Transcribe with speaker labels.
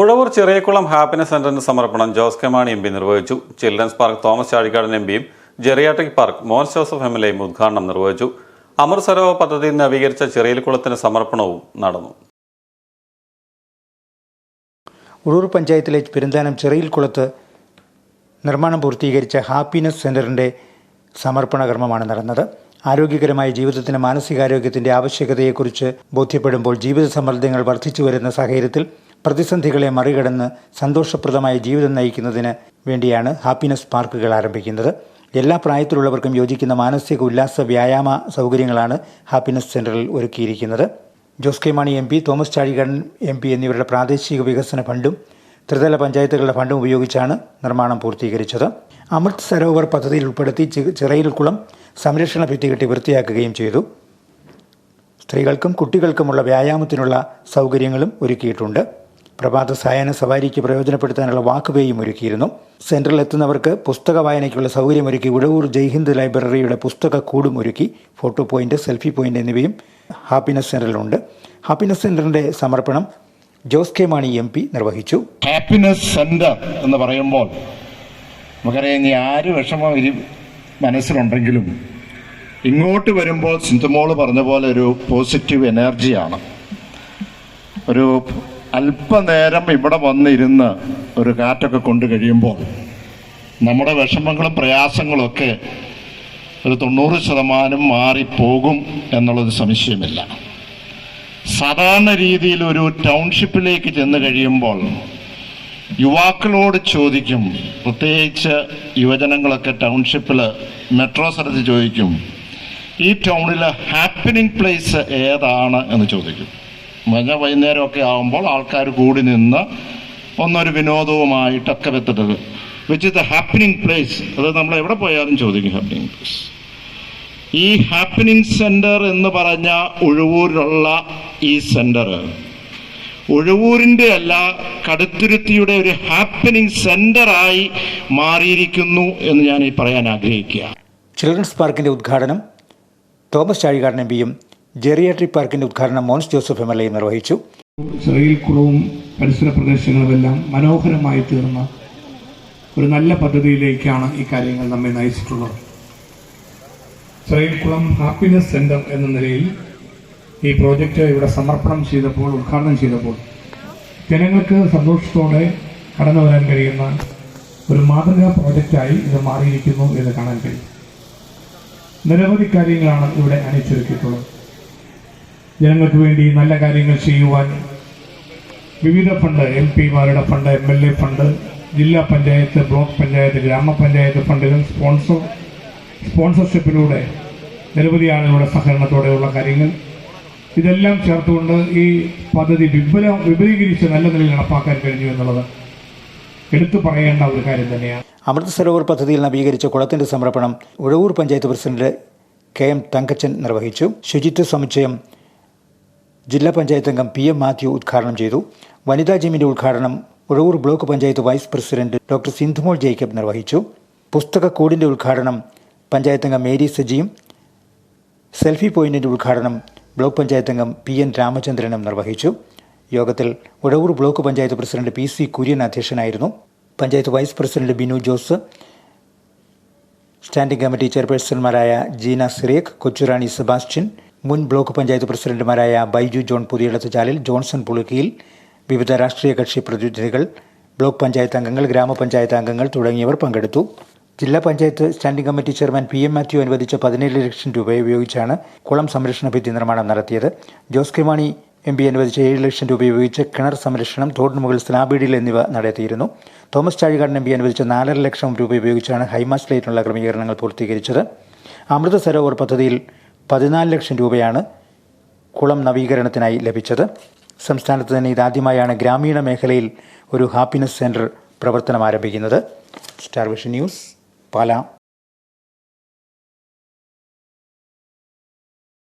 Speaker 1: Uzhavoor ചെറിയക്കുളം happiness സെന്ററിന് സമർപ്പണം Jose K Mani M P നിർവഹിച്ചു. Children's park Thomas Chazhikadan M പിയും geriatric park Mons Joseph M L എയും ഉദ്ഘാടനം നിർവഹിച്ചു. അമർ സരോവർ പദ്ധതിയിൽ നവീകരിച്ച ചെറിയൽക്കുളത്തിന് സമർപ്പണവും നടന്നു.
Speaker 2: ഉഴൂർ പഞ്ചായത്തിലെ പെരുന്താനം ചെറിയിൽക്കുളത്ത് നിർമ്മാണം പൂർത്തീകരിച്ച ഹാപ്പിനെസ് സെന്ററിന്റെ സമർപ്പണ കർമ്മമാണ് നടന്നത്. ആരോഗ്യകരമായ ജീവിതത്തിന് മാനസികാരോഗ്യത്തിന്റെ ആവശ്യകതയെക്കുറിച്ച് ബോധ്യപ്പെടുമ്പോൾ ജീവിത സമ്മർദ്ദങ്ങൾ വർദ്ധിച്ചു വരുന്ന സാഹചര്യത്തിൽ പ്രതിസന്ധികളെ മറികടന്ന് സന്തോഷപ്രദമായ ജീവിതം നയിക്കുന്നതിന് വേണ്ടിയാണ് ഹാപ്പിനെസ് പാർക്കുകൾ ആരംഭിക്കുന്നത്. എല്ലാ പ്രായത്തിലുള്ളവർക്കും യോജിക്കുന്ന മാനസിക ഉല്ലാസ വ്യായാമ സൗകര്യങ്ങളാണ് ഹാപ്പിനെസ് സെന്ററിൽ ഒരുക്കിയിരിക്കുന്നത്. Jose K Mani M P Thomas Chazhikadan M P എന്നിവരുടെ പ്രാദേശിക വികസന ഫണ്ടും ത്രിതല പഞ്ചായത്തുകളുടെ ഫണ്ടും ഉപയോഗിച്ചാണ് നിർമ്മാണം പൂർത്തീകരിച്ചത്. അമൃത് സരോവർ പദ്ധതിയിൽ ഉൾപ്പെടുത്തി ചിറയിൽ ചിറയിൽക്കുളം സംരക്ഷണ ഭിത്തി കെട്ടി വൃത്തിയാക്കുകയും ചെയ്തു. സ്ത്രീകൾക്കും കുട്ടികൾക്കുമുള്ള വ്യായാമത്തിനുള്ള സൗകര്യങ്ങളും ഒരുക്കിയിട്ടുണ്ട്. പ്രഭാത സായന സവാരിക്ക് പ്രയോജനപ്പെടുത്താനുള്ള വാക്കുവേയും ഒരുക്കിയിരുന്നു. സെൻട്രൽ എത്തുന്നവർക്ക് പുസ്തക വായനയ്ക്കുള്ള സൗകര്യമൊരുക്കി ഉഴവൂർ ജയ്ഹിന്ദ് ലൈബ്രറിയുടെ പുസ്തക കൂടും ഒരുക്കി. ഫോട്ടോ പോയിന്റ് സെൽഫി പോയിന്റ് എന്നിവയും ഹാപ്പിനെസ് സെന്ററിലുണ്ട് ഹാപ്പിനെസ് സെന്ററിന്റെ സമർപ്പണം Jose K Mani M P നിർവഹിച്ചു.
Speaker 3: ഹാപ്പിനെസ് സെന്റർ എന്ന് പറയുമ്പോൾ നമുക്കറിയാം ഇനി ആര് വിഷമം ഇരി മനസ്സിലുണ്ടെങ്കിലും ഇങ്ങോട്ട് വരുമ്പോൾ സിന്ധുമോൾ പറഞ്ഞ പോലെ ഒരു പോസിറ്റീവ് എനർജിയാണ്. ഒരു അല്പനേരം ഇവിടെ വന്നിരുന്ന് ഒരു കാറ്റൊക്കെ കൊണ്ടു കഴിയുമ്പോൾ നമ്മുടെ വിഷമങ്ങളും പ്രയാസങ്ങളും ഒക്കെ ഒരു തൊണ്ണൂറ് ശതമാനം മാറിപ്പോകും എന്നുള്ളത് സംശയമില്ല. സാധാരണ രീതിയിൽ ഒരു ടൗൺഷിപ്പിലേക്ക് ചെന്ന് കഴിയുമ്പോൾ യുവാക്കളോട് ചോദിക്കും പ്രത്യേകിച്ച് യുവജനങ്ങളൊക്കെ ടൗൺഷിപ്പിൽ മെട്രോ സ്ഥലത്ത് ചോദിക്കും ഈ ടൗണിലെ ഹാപ്പനിങ് പ്ലേസ് ഏതാണ്? എന്ന് ചോദിക്കും. മഞ്ഞ വൈകുന്നേരമൊക്കെ ആകുമ്പോൾ ആൾക്കാർ കൂടി നിന്ന് ഒന്നൊരു വിനോദവുമായിട്ടൊക്കെ വെത്തിട്ടത് which is the happening place അത് നമ്മൾ എവിടെ പോയാലും ചോദിക്കും ഹാപ്പനിങ് പ്ലേസ് ഈ ഹാപ്പനിങ് സെന്റർ എന്ന് പറഞ്ഞ ഒഴുവൂരിലുള്ള ഈ സെന്റർ ഒഴുവൂരിന്റെ അല്ല കടുത്തുരുത്തിയുടെ ഒരു ഹാപ്പനിങ് സെന്ററായി മാറിയിരിക്കുന്നു എന്ന് ഞാൻ ഈ പറയാൻ ആഗ്രഹിക്കുക.
Speaker 2: ചിൽഡ്രൻസ് പാർക്കിന്റെ ഉദ്ഘാടനം തോമസ് ചാഴികാടൻ എം പിയും ജെറിയാട്രിക് പാർക്കിന്റെ ഉദ്ഘാടനം Mons Joseph M L A നിർവഹിച്ചു.
Speaker 4: ചെറിയൽക്കുളവും പരിസര പ്രദേശങ്ങളുമെല്ലാം മനോഹരമായി തീർന്ന ഒരു നല്ല പദ്ധതിയിലേക്കാണ് ഈ കാര്യങ്ങൾ നമ്മെ നയിച്ചിട്ടുള്ളത്. ചെറിയൽക്കുളം ഹാപ്പിനെസ് സെന്റർ എന്ന നിലയിൽ ഈ പ്രോജക്റ്റ് ഇവിടെ സമർപ്പണം ചെയ്തപ്പോൾ ഉദ്ഘാടനം ചെയ്തപ്പോൾ ജനങ്ങൾക്ക് സന്തോഷത്തോടെ കടന്നു വരാൻ കഴിയുന്ന ഒരു മാതൃകാ പ്രോജക്റ്റായി ഇത് മാറിയിരിക്കുന്നു എന്ന് കാണാൻ കഴിയും. നിരവധി കാര്യങ്ങളാണ് ഇവിടെ അണിച്ചൊരുക്കിയിട്ടുള്ളത് ജനങ്ങൾക്ക് വേണ്ടി നല്ല കാര്യങ്ങൾ ചെയ്യുവാൻ വിവിധ ഫണ്ട് എം പിമാരുടെ fund M L A fund ജില്ലാ പഞ്ചായത്ത് ബ്ലോക്ക് പഞ്ചായത്ത് ഗ്രാമപഞ്ചായത്ത് ഫണ്ടുകൾ സ്പോൺസർ സ്പോൺസർഷിപ്പിലൂടെ നിരവധി ആളുകളുടെ സഹകരണത്തോടെയുള്ള കാര്യങ്ങൾ. ഇതെല്ലാം ചേർത്തുകൊണ്ട് ഈ പദ്ധതി വിപുല വിപുലീകരിച്ച് നല്ല നിലയിൽ നടപ്പാക്കാൻ കഴിഞ്ഞു എന്നുള്ളത് എടുത്തു പറയേണ്ട ഒരു കാര്യം തന്നെയാണ്.
Speaker 2: അമൃത് സരോവർ പദ്ധതിയിൽ നവീകരിച്ച കുളത്തിന്റെ സമർപ്പണം Uzhavoor panchayat president K M Thankachan നിർവഹിച്ചു. ശുചിത്വ സമുച്ചയം ജില്ലാ പഞ്ചായത്ത് അംഗം പി എം മാത്യു ഉദ്ഘാടനം ചെയ്തു. വനിതാ ജിമ്മിന്റെ ഉദ്ഘാടനം Uzhavoor block panchayat vice president doctor Sindhumol Jacob നിർവഹിച്ചു. പുസ്തക കൂടിന്റെ ഉദ്ഘാടനം പഞ്ചായത്ത് അംഗം മേരി സജിയും സെൽഫി പോയിന്റിന്റെ ഉദ്ഘാടനം ബ്ലോക്ക് പഞ്ചായത്ത് അംഗം പി എൻ രാമചന്ദ്രനും നിർവഹിച്ചു. യോഗത്തിൽ Uzhavoor block panchayat president P C Kurian അധ്യക്ഷനായിരുന്നു. Panchayat vice president Binu Jose standing committee ചെയർപേഴ്സൺമാരായ Jeena സിറേഖ് Kochurani Sebastian മുൻ ബ്ലോക്ക് പഞ്ചായത്ത് പ്രസിഡന്റുമാരായ ബൈജു ജോൺ പുതിയടത്ത് ചാലിൽ ജോൺസൺ പുളുക്കിയിൽ വിവിധ രാഷ്ട്രീയ കക്ഷി പ്രതിനിധികൾ ബ്ലോക്ക് പഞ്ചായത്ത് അംഗങ്ങൾ ഗ്രാമപഞ്ചായത്ത് അംഗങ്ങൾ തുടങ്ങിയവർ പങ്കെടുത്തു. ജില്ലാ panchayat standing committee chairman P M Mathew അനുവദിച്ച പതിനേഴ് ലക്ഷം രൂപ ഉപയോഗിച്ചാണ് കുളം സംരക്ഷണ ഭിത്തി നിർമ്മാണം നടത്തിയത്. Jose K Mani M P അനുവദിച്ച ഏഴ് ലക്ഷം രൂപ ഉപയോഗിച്ച് കിണർ സംരക്ഷണം തോടിന് മുകളിൽ സ്ലാബീഡിൽ എന്നിവ നടത്തിയിരുന്നു. തോമസ് ചാഴികാടൻ എം പി അനുവദിച്ച നാലര ലക്ഷം രൂപ ഉപയോഗിച്ചാണ് ഹൈമാസ് ലൈറ്റിനുള്ള ക്രമീകരണങ്ങൾ പൂർത്തീകരിച്ചത്. അമൃത സരോവർ പദ്ധതിയിൽ പതിനാല് ലക്ഷം രൂപയാണ് കുളം നവീകരണത്തിനായി ലഭിച്ചത്. സംസ്ഥാനത്ത് തന്നെ ഇതാദ്യമായാണ് ഗ്രാമീണ മേഖലയിൽ ഒരു ഹാപ്പിനെസ് സെന്റർ പ്രവർത്തനം ആരംഭിക്കുന്നത്. Star Vision News Pala.